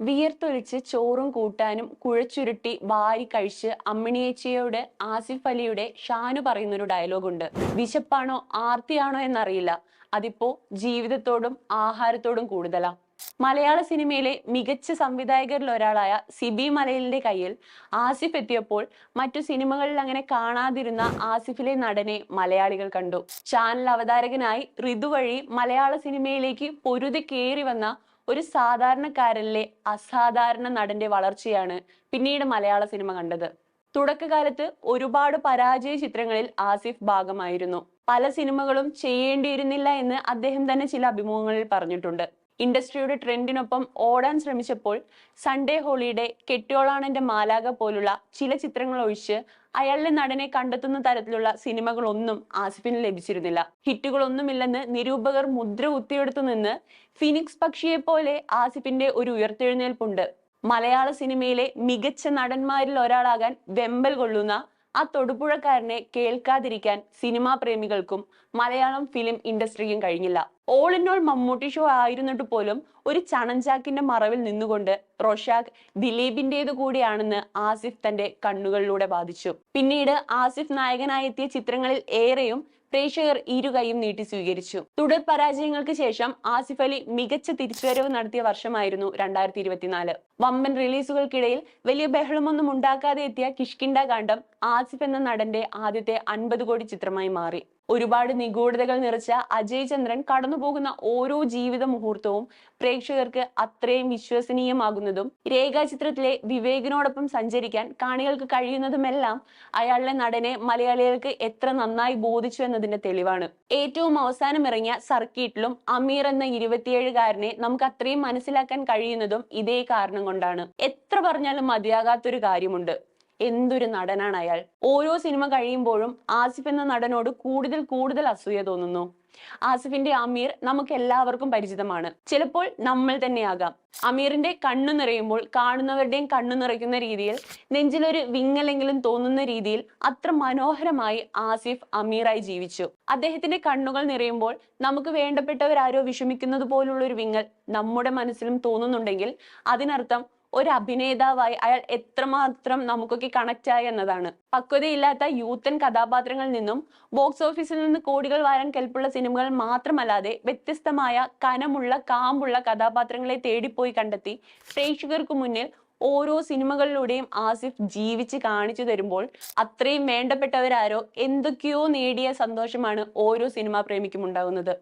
വിയർത്തൊലിച്ച് ചോറും കൂട്ടാനും കുഴച്ചുരുട്ടി വാരി കഴിച്ച് അമ്മിണിയേച്ചിയോട് ആസിഫ് അലിയുടെ ഷാനു പറയുന്നൊരു ഡയലോഗുണ്ട്. വിശപ്പാണോ ആർത്തിയാണോ എന്നറിയില്ല. അതിപ്പോ ജീവിതത്തോടും ആഹാരത്തോടും കൂടുതലാ. മലയാള സിനിമയിലെ മികച്ച സംവിധായകരിൽ ഒരാളായ സിബി മലയിലിന്റെ കയ്യിൽ ആസിഫ് എത്തിയപ്പോൾ മറ്റു സിനിമകളിൽ അങ്ങനെ കാണാതിരുന്ന ആസിഫിലെ നടനെ മലയാളികൾ കണ്ടു. ചാനൽ അവതാരകനായി ഋതു വഴി മലയാള സിനിമയിലേക്ക് പൊരുതി കയറി വന്ന ഒരു സാധാരണക്കാരനിലെ അസാധാരണ നടന്റെ വളർച്ചയാണ് പിന്നീട് മലയാള സിനിമ കണ്ടത്. തുടക്കകാലത്ത് ഒരുപാട് പരാജയ ചിത്രങ്ങളിൽ ആസിഫ് ഭാഗമായിരുന്നു. പല സിനിമകളും ചെയ്യേണ്ടിയിരുന്നില്ല എന്ന് അദ്ദേഹം തന്നെ ചില അഭിമുഖങ്ങളിൽ പറഞ്ഞിട്ടുണ്ട്. ഇൻഡസ്ട്രിയുടെ ട്രെൻഡിനൊപ്പം ഓടാൻ ശ്രമിച്ചപ്പോൾ സൺഡേ ഹോളിഡേ കെട്ടിയോളാണെന്റെ മാലാക പോലുള്ള ചില ചിത്രങ്ങൾ ഒഴിച്ച് അയാളുടെ നടനെ കണ്ടെത്തുന്ന തരത്തിലുള്ള സിനിമകളൊന്നും ആസിഫിന് ലഭിച്ചിരുന്നില്ല. ഹിറ്റുകളൊന്നുമില്ലെന്ന് നിരൂപകർ മുദ്ര കുത്തിയെടുത്തു നിന്ന് ഫിനിക്സ് പക്ഷിയെ പോലെ ആസിഫിന്റെ ഒരു ഉയർത്തെഴുന്നേൽപ്പുണ്ട്. മലയാള സിനിമയിലെ മികച്ച നടന്മാരിൽ ഒരാളാകാൻ വെമ്പൽ കൊള്ളുന്ന ആ തൊടുപുഴക്കാരനെ കേൾക്കാതിരിക്കാൻ സിനിമാ പ്രേമികൾക്കും മലയാളം ഫിലിം ഇൻഡസ്ട്രിക്കും കഴിഞ്ഞില്ല. All in all Mammootty show ആയിരുന്നിട്ട് പോലും ഒരു ചണഞ്ചാക്കിന്റെ മറവിൽ നിന്നുകൊണ്ട് റോഷാഖ് ദിലീപിന്റേത് കൂടിയാണെന്ന് ആസിഫ് തന്റെ കണ്ണുകളിലൂടെ ബാധിച്ചു പിന്നീട് ആസിഫ് നായകനായി എത്തിയ ചിത്രങ്ങളിൽ ഏറെയും പ്രേക്ഷകർ ഇരുകൈയും നീട്ടി സ്വീകരിച്ചു. തുടർ പരാജയങ്ങൾക്ക് ശേഷം ആസിഫ് അലി മികച്ച തിരിച്ചുവരവ് നടത്തിയ വർഷമായിരുന്നു രണ്ടായിരത്തി ഇരുപത്തിനാല് വമ്പൻ റിലീസുകൾക്കിടയിൽ വലിയ ബഹളമൊന്നും ഉണ്ടാക്കാതെ എത്തിയ കിഷ്കിണ്ട കാണ്ഡം ആസിഫ് എന്ന നടന്റെ ആദ്യത്തെ അൻപത് കോടി ചിത്രമായി മാറി. ഒരുപാട് നിഗൂഢതകൾ നിറച്ച അജയ് ചന്ദ്രൻ കടന്നുപോകുന്ന ഓരോ ജീവിത മുഹൂർത്തവും പ്രേക്ഷകർക്ക് അത്രയും വിശ്വസനീയമാകുന്നതും രേഖാചിത്രത്തിലെ വിവേകിനോടൊപ്പം സഞ്ചരിക്കാൻ കാണികൾക്ക് കഴിയുന്നതുമെല്ലാം അയാളുടെ നടനെ മലയാളികൾക്ക് എത്ര നന്നായി ബോധിച്ചു എന്നതിന്റെ തെളിവാണ്. ഏറ്റവും അവസാനം ഇറങ്ങിയ സർക്കിട്ടിലും അമീർ എന്ന ഇരുപത്തിയേഴുകാരനെ നമുക്ക് അത്രയും മനസ്സിലാക്കാൻ കഴിയുന്നതും ഇതേ കാരണം കൊണ്ടാണ്. എത്ര പറഞ്ഞാലും മതിയാകാത്തൊരു കാര്യമുണ്ട്. എന്തൊരു നടനാണ് അയാൾ. ഓരോ സിനിമ കഴിയുമ്പോഴും ആസിഫ് എന്ന നടനോട് കൂടുതൽ കൂടുതൽ അസൂയ തോന്നുന്നു. ആസിഫിന്റെ അമീർ നമുക്ക് എല്ലാവർക്കും പരിചിതമാണ്. ചിലപ്പോൾ നമ്മൾ തന്നെയാകാം. അമീറിന്റെ കണ്ണു നിറയുമ്പോൾ കാണുന്നവരുടെയും കണ്ണു നിറയ്ക്കുന്ന രീതിയിൽ നെഞ്ചിലൊരു വിങ്ങലെങ്കിലും തോന്നുന്ന രീതിയിൽ അത്ര മനോഹരമായി ആസിഫ് അമീറായി ജീവിച്ചു. അദ്ദേഹത്തിന്റെ കണ്ണുകൾ നിറയുമ്പോൾ നമുക്ക് വേണ്ടപ്പെട്ടവരാരോ വിഷമിക്കുന്നത് പോലുള്ള ഒരു വിങ്ങൽ നമ്മുടെ മനസ്സിലും തോന്നുന്നുണ്ടെങ്കിൽ അതിനർത്ഥം ഒരു അഭിനേതാവായി അയാൾ എത്രമാത്രം നമുക്കൊക്കെ കണക്ട് ആയി എന്നതാണ്. പക്വതയില്ലാത്ത യൂത്തൻ കഥാപാത്രങ്ങളിൽ നിന്നും ബോക്സ് ഓഫീസിൽ നിന്ന് കോടികൾ വാരാൻ കെൽപ്പുള്ള സിനിമകൾ മാത്രമല്ലാതെ വ്യത്യസ്തമായ കനമുള്ള കാമ്പുള്ള കഥാപാത്രങ്ങളെ തേടിപ്പോയി കണ്ടെത്തി പ്രേക്ഷകർക്ക് മുന്നിൽ ഓരോ സിനിമകളിലൂടെയും ആസിഫ് ജീവിച്ച് കാണിച്ചു തരുമ്പോൾ അത്രയും വേണ്ടപ്പെട്ടവരാരോ എന്തൊക്കെയോ നേടിയ സന്തോഷമാണ് ഓരോ സിനിമാ പ്രേമിക്കും ഉണ്ടാകുന്നത്